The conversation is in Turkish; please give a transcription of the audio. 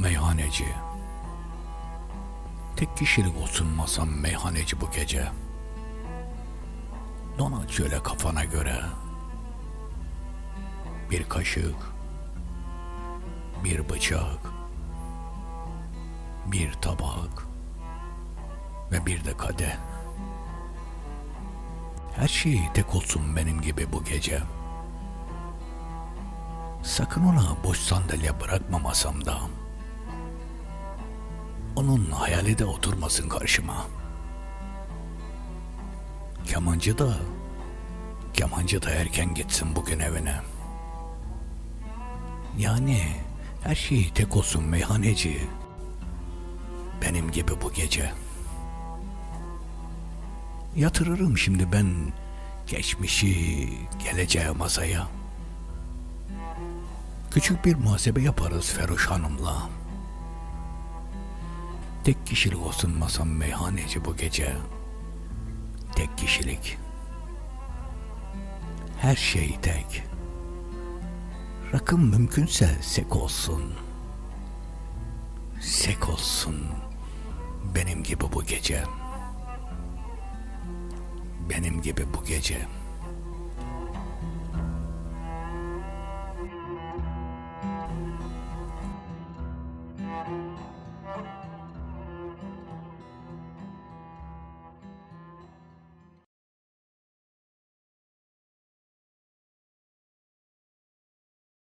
Meyhaneci. Tek kişilik olsun masam meyhaneci bu gece. Donat şöyle kafana göre. Bir kaşık, bir bıçak, bir tabak ve bir de kadeh. Her şey tek olsun benim gibi bu gece. Sakın ona boş sandalye bırakma masamda. Onun hayali de oturmasın karşıma. Kemancı da, kemancı da erken gitsin bugün evine. Yani her şey tek olsun meyhaneci. Benim gibi bu gece. Yatırırım şimdi ben geçmişi geleceğe masaya. Küçük bir muhasebe yaparız Feruş Hanım'la. Tek kişilik olsun masam meyhaneci bu gece. Tek kişilik. Her şey tek. Rakım mümkünse sek olsun. Sek olsun. Benim gibi bu gece. Benim gibi bu gece.